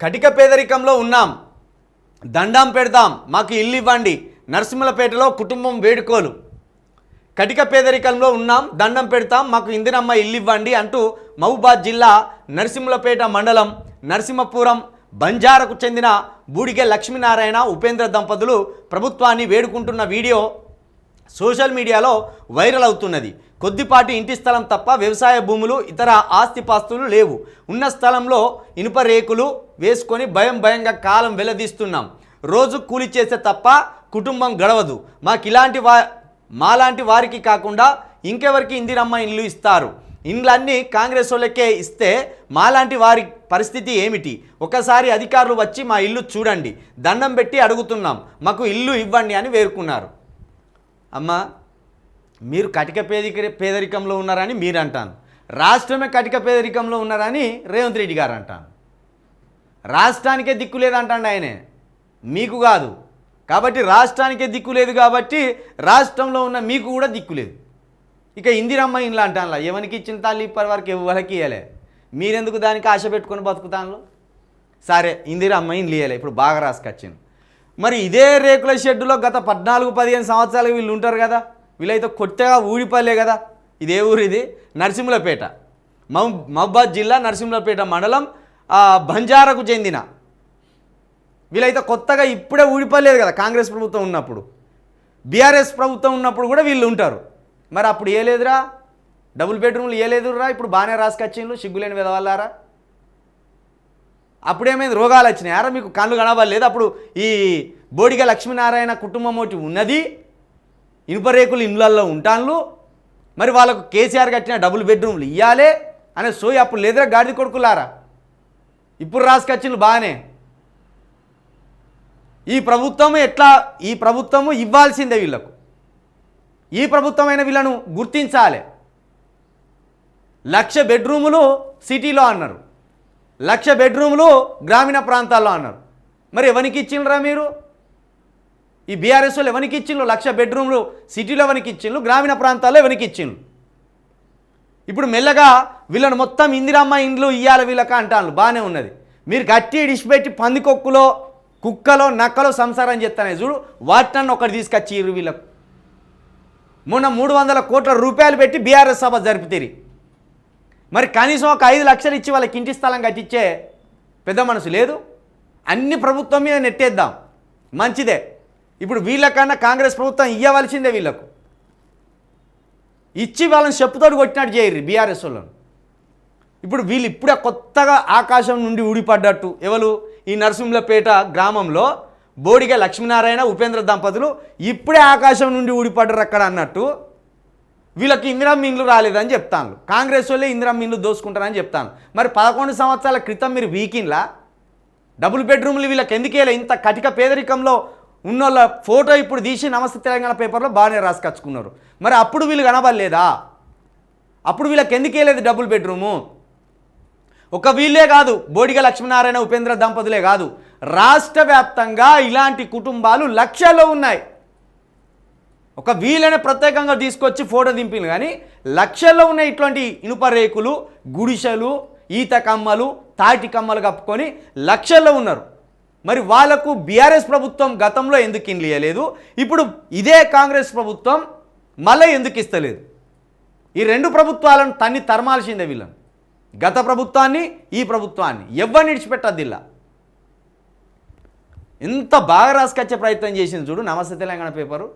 కటిక పేదరికంలో ఉన్నాం. దండం పెడదాం మాకు ఇల్లు ఇవ్వండి. నరసింహలపేటలో కుటుంబం వేడుకోలు. కటిక పేదరికంలో ఉన్నాం. దండం పెడతాం. మాకు ఇందిరమ్మ ఇల్లు ఇవ్వండి అంటూ మహబూబాద్ జిల్లా నరసింహలపేట మండలం నరసింహపురం బంజారకు చెందిన బూడిగె లక్ష్మీనారాయణ ఉపేంద్ర దంపతులు ప్రభుత్వాన్ని వేడుకుంటున్న వీడియో సోషల్ మీడియాలో వైరల్ అవుతున్నది. కొద్దిపాటి ఇంటి స్థలం తప్ప వ్యవసాయ భూములు ఇతర ఆస్తిపాస్తులు లేవు. ఉన్న స్థలంలో ఇనుప రేకులు వేసుకొని భయం భయంగా కాలం వెల్లదీస్తున్నాం రోజు కూలి చేస్తే తప్ప కుటుంబం గడవదు. మాకు ఇలాంటి వా మాలాంటి వారికి కాకుండా ఇంకెవరికి ఇందిరమ్మ ఇల్లు ఇస్తారు? ఇండ్లన్నీ కాంగ్రెస్ వాళ్ళకే ఇస్తే మాలాంటి వారి పరిస్థితి ఏమిటి? ఒకసారి అధికారులు వచ్చి మా ఇల్లు చూడండి. దండం పెట్టి అడుగుతున్నాం. మాకు ఇల్లు ఇవ్వండి అని వేరుకున్నారు. అమ్మ మీరు కటిక పేదిక పేదరికంలో ఉన్నారని మీరు అంటాను రాష్ట్రమే కటిక పేదరికంలో ఉన్నారని రేవంత్ రెడ్డి గారు అంటాను. రాష్ట్రానికే దిక్కు లేదంటాడు ఆయనే. మీకు కాదు. కాబట్టి రాష్ట్రానికే దిక్కు లేదు కాబట్టి రాష్ట్రంలో ఉన్న మీకు కూడా దిక్కు లేదు. ఇక ఇందిరమ్మ ఇండ్లు అంటానులా ఎవరికి ఇచ్చిన తల్లి ఇప్పటి వరకు ఎవరికి ఇవ్వలే మీరెందుకు దానికి ఆశ పెట్టుకొని బతుకుతాను సరే ఇందిరమ్మ ఇండ్లు ఇవ్వలే ఇప్పుడు బాగా రాసుకొచ్చింది మరి ఇదే రేకుల షెడ్డులో గత పద్నాలుగు పదిహేను సంవత్సరాలు వీళ్ళు ఉంటారు కదా. వీళ్ళైతే కొత్తగా ఊడిపల్లే కదా? ఇదే ఊరు ఇది? నరసింహులపేట. మహబాద్ జిల్లా నరసింహులపేట మండలం బంజారాకు చెందిన. వీళ్ళైతే కొత్తగా ఇప్పుడే ఊడిపోలేదు కదా కాంగ్రెస్ ప్రభుత్వం ఉన్నప్పుడు. బీఆర్ఎస్ ప్రభుత్వం ఉన్నప్పుడు కూడా వీళ్ళు ఉంటారు. మరి అప్పుడు ఏ లేదురా డబుల్ బెడ్రూమ్లు ఏ లేదురా ఇప్పుడు బాగానే రాసుకొచ్చిండ్రు సిగ్గులేని విధవాళ్ళారా అప్పుడేమైంది? రోగాలు వచ్చినాయారా మీకు కళ్ళు కనబడలేదు. అప్పుడు ఈ బోడిగ లక్ష్మీనారాయణ కుటుంబం ఒకటి ఉన్నది. ఇనుప రేకులు ఇండ్లల్లో ఉంటాన్లు. మరి వాళ్ళకు కేసీఆర్ కట్టిన డబుల్ బెడ్రూమ్లు ఇవ్వాలే అనే సోయి అప్పుడు లేదురా గాడిద కొడుకులారా? ఇప్పుడు రాసుకొచ్చిండ్రు బాగానే. ఈ ప్రభుత్వము ఎట్లా ఈ ప్రభుత్వము ఇవ్వాల్సిందే వీళ్ళకు. ఈ ప్రభుత్వమైన వీళ్ళను గుర్తించాలి. లక్ష బెడ్రూములు సిటీలో అన్నారు. లక్ష బెడ్రూములు గ్రామీణ ప్రాంతాల్లో అన్నారు. మరి ఎవరికి ఇచ్చిండ్రా మీరు? ఈ బీఆర్ఎస్ వాళ్ళు ఎవరికి ఇచ్చిండ్రు? లక్ష బెడ్రూమ్లు సిటీలో ఎవరికి ఇచ్చిండ్రు? గ్రామీణ ప్రాంతాల్లో ఎవరికి ఇచ్చిండ్రు? ఇప్పుడు మెల్లగా వీళ్ళని మొత్తం ఇందిరమ్మ ఇండ్లు ఇయ్యాలి వీళ్ళక అంటాను బాగానే ఉన్నది. మీరు గట్టి ఇడిచిపెట్టి పందికొక్కులో కుక్కలో నక్కలో సంసారం చేస్తానే చూడు. వాటిని ఒకటి తీసుకొచ్చిర్రు వీళ్ళకు. మొన్న మూడు వందల కోట్ల రూపాయలు పెట్టి బీఆర్ఎస్ సభ జరిపితేరి. మరి కనీసం ఒక ఐదు లక్షలు ఇచ్చి వాళ్ళకి ఇంటి స్థలం కట్టించే పెద్ద మనసు లేదు. అన్ని ప్రభుత్వం మీద నెట్టేద్దాం. మంచిదే. ఇప్పుడు వీళ్ళకన్నా కాంగ్రెస్ ప్రభుత్వం ఇవ్వవలసిందే వీళ్ళకు. ఇచ్చి వాళ్ళని చెప్పుతోడు కొట్టినట్టు చేయరు బీఆర్ఎస్ వాళ్ళను. ఇప్పుడు వీళ్ళు ఇప్పుడే కొత్తగా ఆకాశం నుండి ఊడిపడ్డట్టు ఎవరు? ఈ నరసింహులపేట గ్రామంలో బోడిగ లక్ష్మీనారాయణ ఉపేంద్ర దంపతులు ఇప్పుడే ఆకాశం నుండి ఊడిపడ్డరు అక్కడ అన్నట్టు వీళ్ళకి ఇందిరా మీన్లు రాలేదని చెప్తాను కాంగ్రెస్ వాళ్ళే ఇందిరా మీన్లు దోసుకుంటారని చెప్తాను మరి పదకొండు సంవత్సరాల క్రితం మీరు వీకిన్లా? డబుల్ బెడ్రూమ్లు వీళ్ళకి ఎందుకేలా ఇంత కటిక పేదరికంలో ఉన్నోళ్ళ ఫోటో ఇప్పుడు తీసి నమస్తే తెలంగాణ పేపర్లో బాగానే రాసుకొచ్చుకున్నారు. మరి అప్పుడు వీళ్ళు కనబడలేదా? అప్పుడు వీళ్ళకి ఎందుకేలేదు డబుల్ బెడ్రూము ఒక వీళ్ళే కాదు బోడిగ లక్ష్మీనారాయణ ఉపేంద్ర దంపతులే కాదు. రాష్ట్ర వ్యాప్తంగా ఇలాంటి కుటుంబాలు లక్షల్లో ఉన్నాయి. ఒక వీళ్ళనే ప్రత్యేకంగా తీసుకొచ్చి ఫోటో దింపింది కానీ లక్షల్లో ఉన్న ఇటువంటి ఇనుప రేకులు గుడిసెలు ఈత కమ్మలు తాటి కమ్మలు కప్పుకొని లక్షల్లో ఉన్నారు. మరి వాళ్ళకు బీఆర్ఎస్ ప్రభుత్వం గతంలో ఎందుకు ఇన్లియలేదు ఇప్పుడు ఇదే కాంగ్రెస్ ప్రభుత్వం మళ్ళీ ఎందుకు ఇస్తలేదు? ఈ రెండు ప్రభుత్వాలను తన్ని తరమాల్సిందే వీళ్ళని. గత ప్రభుత్వాన్ని ఈ ప్రభుత్వాన్ని. ఎవరిని విడిచిపెట్టద్దు ఇలా. ఎంత బాగా రాసుకొచ్చే ప్రయత్నం చేసింది చూడు నమస్తే తెలంగాణ పేపరు.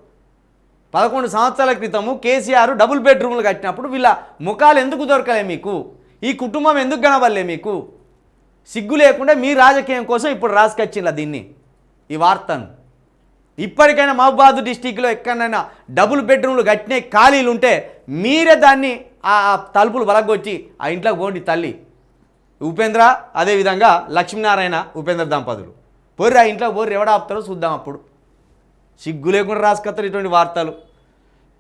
పదకొండు సంవత్సరాల క్రితము కేసీఆర్ డబుల్ బెడ్రూమ్లు కట్టినప్పుడు వీళ్ళ ముఖాలు ఎందుకు దొరకలే మీకు? ఈ కుటుంబం ఎందుకు గణవల్లే మీకు? సిగ్గు లేకుండా మీ రాజకీయం కోసం ఇప్పుడు రాసుకొచ్చిండ్ల దీన్ని ఈ వార్తను. ఇప్పటికైనా మహబాద్ డిస్టిక్లో ఎక్కడైనా డబుల్ బెడ్రూమ్లు కట్టిన ఖాళీలు ఉంటే మీరే దాన్ని ఆ తలుపులు బలగొచ్చి ఆ ఇంట్లోకి పోండి తల్లి. ఉపేంద్ర అదేవిధంగా లక్ష్మీనారాయణ ఉపేంద్ర దంపతులు. పోర్రు ఆ ఇంట్లో పోర్రు ఎవడ ఆపుతారో చూద్దాం అప్పుడు. సిగ్గు లేకుండా రాసుకొస్తారు ఇటువంటి వార్తలు.